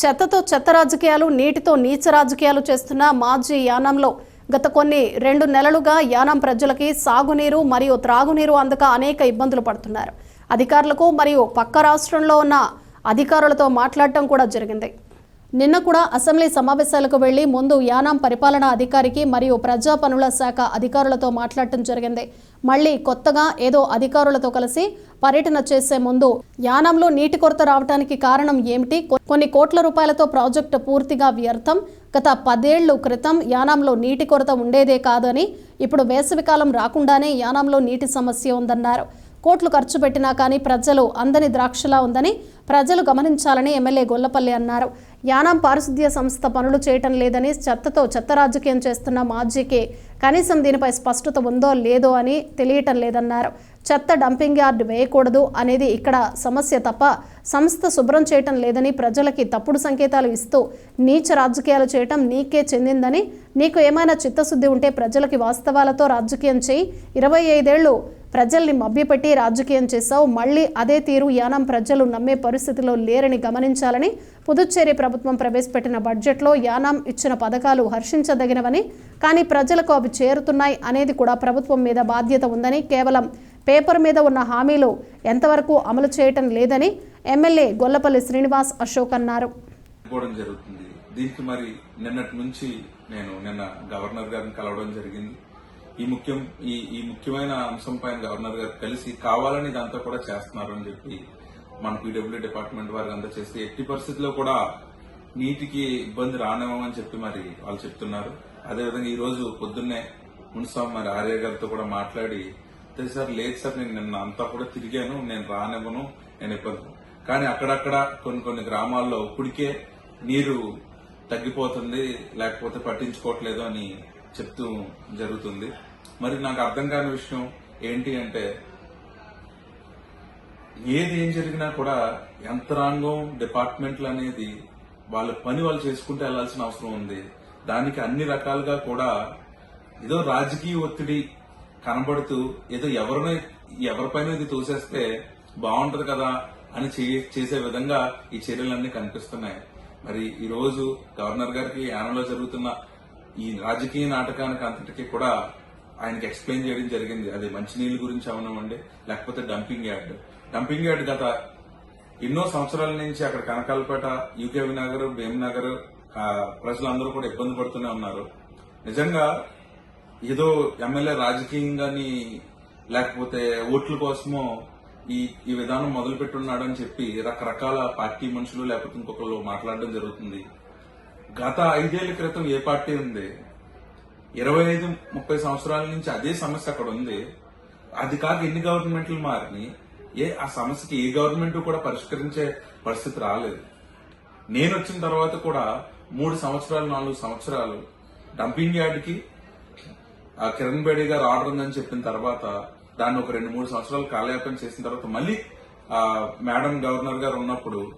చెత్తతో చెత్త రాజకీయాలు నీటితో నీచ రాజకీయాలు చేస్తున్న మాజీ యానంలో గత కొన్ని రెండు నెలలుగా యానం ప్రజలకి సాగునీరు మరియు త్రాగునీరు అందక అనేక ఇబ్బందులు పడుతున్నారు. అధికారులకు మరియు పక్క రాష్ట్రంలో ఉన్న అధికారులతో మాట్లాడటం కూడా జరిగింది. నిన్న కూడా అసెంబ్లీ సమావేశాలకు వెళ్ళి ముందు యానాం పరిపాలనా అధికారికి మరియు ప్రజా పనుల శాఖ అధికారులతో మాట్లాడటం జరిగింది. మళ్ళీ కొత్తగా ఏదో అధికారులతో కలిసి పర్యటన చేసే ముందు యానంలో నీటి కొరత రావడానికి కారణం ఏమిటి? కొన్ని కోట్ల రూపాయలతో ప్రాజెక్టు పూర్తిగా వ్యర్థం. గత పదేళ్ళు క్రితం యానాంలో నీటి కొరత ఉండేదే కాదని ఇప్పుడు వేసవికాలం రాకుండానే యానాంలో నీటి సమస్య ఉందన్నారు. కోట్లు ఖర్చు పెట్టినా కానీ ప్రజలు అందని ద్రాక్షలా ఉందని ప్రజలు గమనించాలని ఎమ్మెల్యే గొల్లపల్లి అన్నారు. యానాం పారిశుద్ధ్య సంస్థ పనులు చేయటం లేదని చెత్తతో చెత్త రాజకీయం చేస్తున్న మాజీకి కనీసం దీనిపై స్పష్టత ఉందో లేదో అని తెలియటం లేదన్నారు. చెత్త డంపింగ్ యార్డ్ వేయకూడదు అనేది ఇక్కడ సమస్య తప్ప సంస్థ శుభ్రం చేయటం లేదని ప్రజలకి తప్పుడు సంకేతాలు ఇస్తూ నీచ రాజకీయాలు చేయటం నీకే చెందిందని నీకు ఏమైనా చిత్తశుద్ధి ఉంటే ప్రజలకి వాస్తవాలతో రాజకీయం చేయి. ఇరవై ఐదేళ్ళు ప్రజల్ని మభ్యపెట్టి రాజకీయం చేశావు. మళ్ళీ అదే తీరు యానం ప్రజలు నమ్మే పరిస్థితిలో లేరని గమనించాలని పుదుచ్చేరి ప్రభుత్వం ప్రవేశపెట్టిన బడ్జెట్లో యానాం ఇచ్చిన పథకాలు హర్షించదగినవని కానీ ప్రజలకు అవి చేరుతున్నాయి అనేది కూడా ప్రభుత్వం మీద బాధ్యత ఉందని కేవలం పేపర్ మీద ఉన్న హామీలు ఎంతవరకు అమలు చేయటం లేదని ఎమ్మెల్యే గొల్లపల్లి శ్రీనివాస్ అశోక్ అన్నారు. జరుగుతుంది. దీనికి మరి నిన్నటి నుంచి నేను నిన్న గవర్నర్ గారిని కలవడం జరిగింది. ఈ ముఖ్యం ఈ ఈ ముఖ్యమైన అంశం పైన గవర్నర్ గారు కలిసి కావాలని ఇదంతా కూడా చేస్తున్నారు అని చెప్పి మన పీడబ్ల్యూ డిపార్ట్మెంట్ వారికి అంతా చేస్తే ఎట్టి పరిస్థితుల్లో కూడా నీటికి ఇబ్బంది రానివ్వమని చెప్పి మరి వాళ్ళు చెప్తున్నారు. అదేవిధంగా ఈ రోజు పొద్దున్నే మున్సిపల్ మరి ఆర్య గారితో కూడా మాట్లాడి సార్ లేదు సార్ నేను నిన్న అంతా కూడా తిరిగాను నేను రానివ్వను నేను ఇబ్బంది కానీ అక్కడక్కడ కొన్ని కొన్ని గ్రామాల్లో ఇప్పటికే నీరు తగ్గిపోతుంది లేకపోతే పట్టించుకోవట్లేదు అని చెప్తూ జరుగుతుంది. మరి నాకు అర్థం కాని విషయం ఏంటి అంటే ఏది ఏం జరిగినా కూడా యంత్రాంగం డిపార్ట్మెంట్లు అనేది వాళ్ళ పని వాళ్ళు చేసుకుంటూ వెళ్ళాల్సిన అవసరం ఉంది. దానికి అన్ని రకాలుగా కూడా ఏదో రాజకీయ ఒత్తిడి కనబడుతూ ఏదో ఎవరినో ఎవరిపైన ఇది తోసేస్తే బాగుంటది కదా అని చే- చేసే విధంగా ఈ చర్యలన్నీ కనిపిస్తున్నాయి. మరి ఈ రోజు గవర్నర్ గారికి యానంలో జరుగుతున్న ఈ రాజకీయ నాటకానికి అంతటికీ కూడా ఆయనకి ఎక్స్ప్లెయిన్ చేయడం జరిగింది. అది మంచినీళ్ళ గురించి అవనివ్వండి లేకపోతే డంపింగ్ యార్డ్ డంపింగ్ యార్డ్ గత ఎన్నో సంవత్సరాల నుంచి అక్కడ కనకాలపేట యూకే నగర్ భీమనగర్ ప్రజలందరూ కూడా ఇబ్బంది పడుతూనే ఉన్నారు. నిజంగా ఏదో ఎమ్మెల్యే రాజకీయంగాని లేకపోతే ఓట్ల కోసమో ఈ ఈ విధానం మొదలు పెట్టున్నాడు అని చెప్పి రకరకాల పార్టీ మనుషులు లేకపోతే ఇంకొకరు మాట్లాడడం జరుగుతుంది. గత ఐదేళ్ళ క్రితం ఏ పార్టీ ఉంది? ఇరవై ఐదు ముప్పై సంవత్సరాల నుంచి అదే సమస్య అక్కడ ఉంది. అది కాక ఎన్ని గవర్నమెంట్లు మారినాయి? ఏ ఆ సమస్యకి ఏ గవర్నమెంట్ కూడా పరిష్కరించే పరిస్థితి రాలేదు. నేను వచ్చిన తర్వాత కూడా మూడు సంవత్సరాలు నాలుగు సంవత్సరాలు డంపింగ్ యార్డ్కి ఆ కిరణ్ బేడి గారు ఆర్డర్ ఉందని చెప్పిన తర్వాత దాన్ని ఒక రెండు మూడు సంవత్సరాలు కాలయాపన చేసిన తర్వాత మళ్ళీ ఆ మేడం గవర్నర్ గారు ఉన్నప్పుడు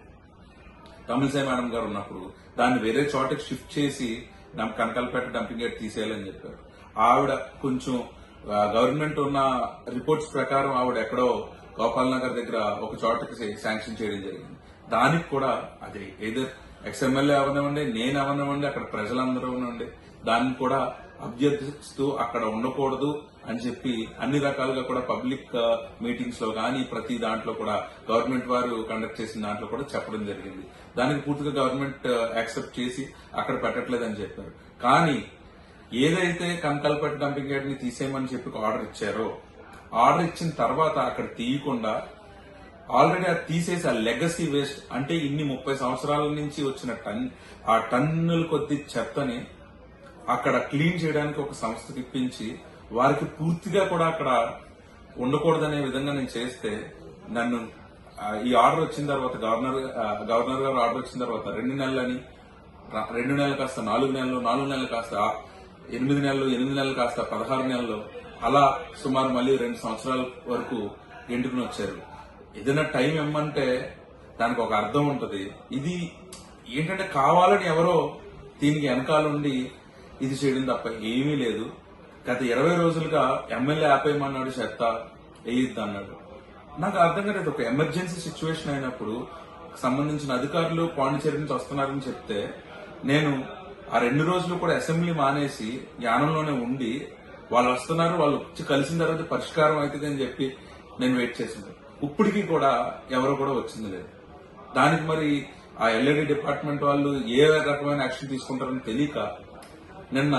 తమిళసాయి మేడం గారు ఉన్నప్పుడు దాన్ని వేరే చోటకి షిఫ్ట్ చేసి డం- కనకాలపేట డంపింగ్ గేట్ తీసేయాలని చెప్పారు. ఆవిడ కొంచెం గవర్నమెంట్ ఉన్న రిపోర్ట్స్ ప్రకారం ఆవిడ ఎక్కడో గోపాల్ నగర్ దగ్గర ఒక చోటకి శాంక్షన్ చేయడం జరిగింది. దానికి కూడా అదే ఏదో ఎక్స్ఎమ్మెల్యే అవనివ్వండి నేను అవనివ్వండి అక్కడ ప్రజలందరూ అవనివ్వండి దాన్ని కూడా అభ్యర్థిస్తూ అక్కడ ఉండకూడదు అని చెప్పి అన్ని రకాలుగా కూడా పబ్లిక్ మీటింగ్స్లో కానీ ప్రతి దాంట్లో కూడా గవర్నమెంట్ వారు కండక్ట్ చేసిన దాంట్లో కూడా చెప్పడం జరిగింది. దానికి పూర్తిగా గవర్నమెంట్ యాక్సెప్ట్ చేసి అక్కడ పెట్టట్లేదని చెప్పారు. కానీ ఏదైతే కనకాలపేట డంపింగ్ యార్డ్ని తీసేయమని చెప్పి ఆర్డర్ ఇచ్చారో ఆర్డర్ ఇచ్చిన తర్వాత అక్కడ తీయకుండా ఆల్రెడీ అది తీసేసి ఆ లెగసీ వేస్ట్ అంటే ఇన్ని ముప్పై సంవత్సరాల నుంచి వచ్చిన టన్ ఆ టన్నుల కొద్ది చెత్తని అక్కడ క్లీన్ చేయడానికి ఒక సంస్థకి ఇప్పించి వారికి పూర్తిగా కూడా అక్కడ ఉండకూడదనే విధంగా నేను చేస్తే నన్ను ఈ ఆర్డర్ వచ్చిన తర్వాత గవర్నర్ గవర్నర్ గారు ఆర్డర్ వచ్చిన తర్వాత రెండు నెలలని రెండు నెలలు కాస్త నాలుగు నెలలు నాలుగు నెలలు కాస్త ఎనిమిది నెలలు ఎనిమిది నెలలు కాస్త పదహారు నెలలు అలా సుమారు మళ్ళీ రెండు సంవత్సరాల వరకు ఎంటుకుని వచ్చారు. ఏదైనా టైం ఇమ్మంటే దానికి ఒక అర్థం ఉంటుంది. ఇది ఏంటంటే కావాలని ఎవరో దీనికి వెనకాలండి ఇది చేయడం తప్ప ఏమీ లేదు. గత ఇరవై రోజులుగా ఎమ్మెల్యే ఆపేయమన్నాడు చెత్త వేయొద్దు అన్నాడు. నాకు అర్థం కాలేదు ఒక ఎమర్జెన్సీ సిచ్యువేషన్ అయినప్పుడు సంబంధించిన అధికారులు పాండిచేరి నుంచి వస్తున్నారని చెప్తే నేను ఆ రెండు రోజులు కూడా అసెంబ్లీ మానేసి యానంలోనే ఉండి వాళ్ళు వస్తున్నారు వాళ్ళు వచ్చి కలిసిన తర్వాత పరిష్కారం అవుతుంది అని చెప్పి నేను వెయిట్ చేసింది ఇప్పటికీ కూడా ఎవరు కూడా వచ్చింది లేదు. దానికి మరి ఆ ఎల్ఈడి డిపార్ట్మెంట్ వాళ్ళు ఏ రకమైన యాక్షన్ తీసుకుంటారని తెలియక నిన్న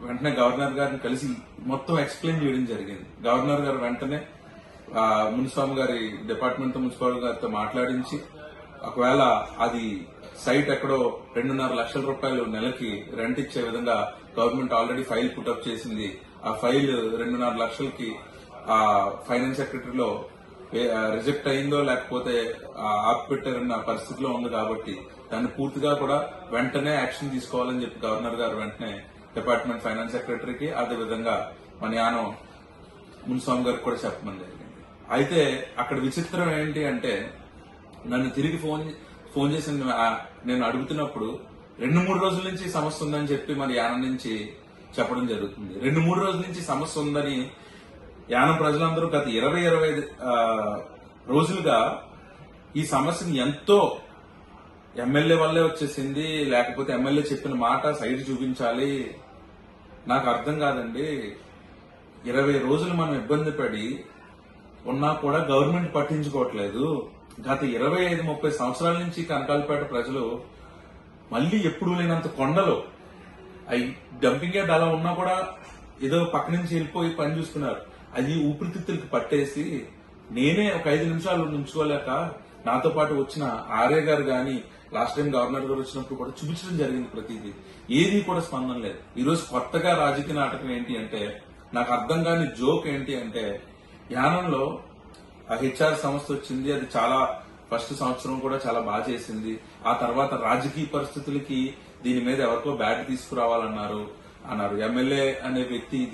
వెంటనే గవర్నర్ గారిని కలిసి మొత్తం ఎక్స్ప్లెయిన్ చేయడం జరిగింది. గవర్నర్ గారు వెంటనే ఆ, గారి డిపార్ట్మెంట్ మున్సిపాల్ గారితో మాట్లాడించి ఒకవేళ అది సైట్ ఎక్కడో రెండున్నర లక్షల రూపాయలు నెలకి రెంట్ ఇచ్చే విధంగా గవర్నమెంట్ ఆల్రెడీ ఫైల్ పుటప్ చేసింది. ఆ ఫైల్ రెండున్నర లక్షలకి ఆ ఫైనాన్స్ సెక్రటరీలో రిజెక్ట్ అయిందో లేకపోతే ఆపిపెట్టారన్న పరిస్థితిలో ఉంది కాబట్టి దాన్ని పూర్తిగా కూడా వెంటనే యాక్షన్ తీసుకోవాలని చెప్పి గవర్నర్ గారు వెంటనే డిపార్ట్మెంట్ ఫైనాన్స్ సెక్రటరీకి అదే విధంగా మన యానం మున్స్వామి గారికి కూడా చెప్పమని జరిగింది. అయితే అక్కడ విచిత్రం ఏంటి అంటే నన్ను తిరిగి ఫోన్ ఫోన్ చేసి నేను అడుగుతున్నప్పుడు రెండు మూడు రోజుల నుంచి సమస్య ఉందని చెప్పి మరి యానం నుంచి చెప్పడం జరుగుతుంది. రెండు మూడు రోజుల నుంచి సమస్య ఉందని యానం ప్రజలందరూ గత ఇరవై ఇరవై ఐదు, రోజులుగా ఈ సమస్యను ఎంతో ఎమ్మెల్యే వల్లే వచ్చేసింది లేకపోతే ఎమ్మెల్యే చెప్పిన మాట సైడ్ చూపించాలి నాకు అర్థం కాదండి. ఇరవై రోజులు మనం ఇబ్బంది పడి ఉన్నా కూడా గవర్నమెంట్ పట్టించుకోవట్లేదు. గత ఇరవై ఐదు ముప్పై సంవత్సరాల నుంచి కనకాలపేట ప్రజలు మళ్ళీ ఎప్పుడు లేనంత కొండలు అవి డంపింగ్ యార్డ్ అలా ఉన్నా కూడా ఏదో పక్క నుంచి వెళ్ళిపోయి పని చూసుకున్నారు అది ఊపిరితిత్తులకి పట్టేసి నేనే ఒక ఐదు నిమిషాలు నుంచుకోలేక నాతో పాటు వచ్చిన ఆర్య గారు కానీ లాస్ట్ టైం గవర్నర్ గారు వచ్చినప్పుడు కూడా చూపించడం జరిగింది ప్రతిదీ. ఏది కూడా స్పందన లేదు. ఈరోజు కొత్తగా రాజకీయ నాటకం ఏంటి అంటే నాకు అర్థం కాని జోక్ ఏంటి అంటే యానంలో ఆ హెచ్ఆర్ సంస్థ వచ్చింది అది చాలా ఫస్ట్ సంవత్సరం కూడా చాలా బాగా చేసింది. ఆ తర్వాత రాజకీయ పరిస్థితులకి దీని మీద ఎవరికో బ్యాట్ తీసుకురావాలన్నారు. అన్నారు. ఎమ్మెల్యే అనే వ్యక్తి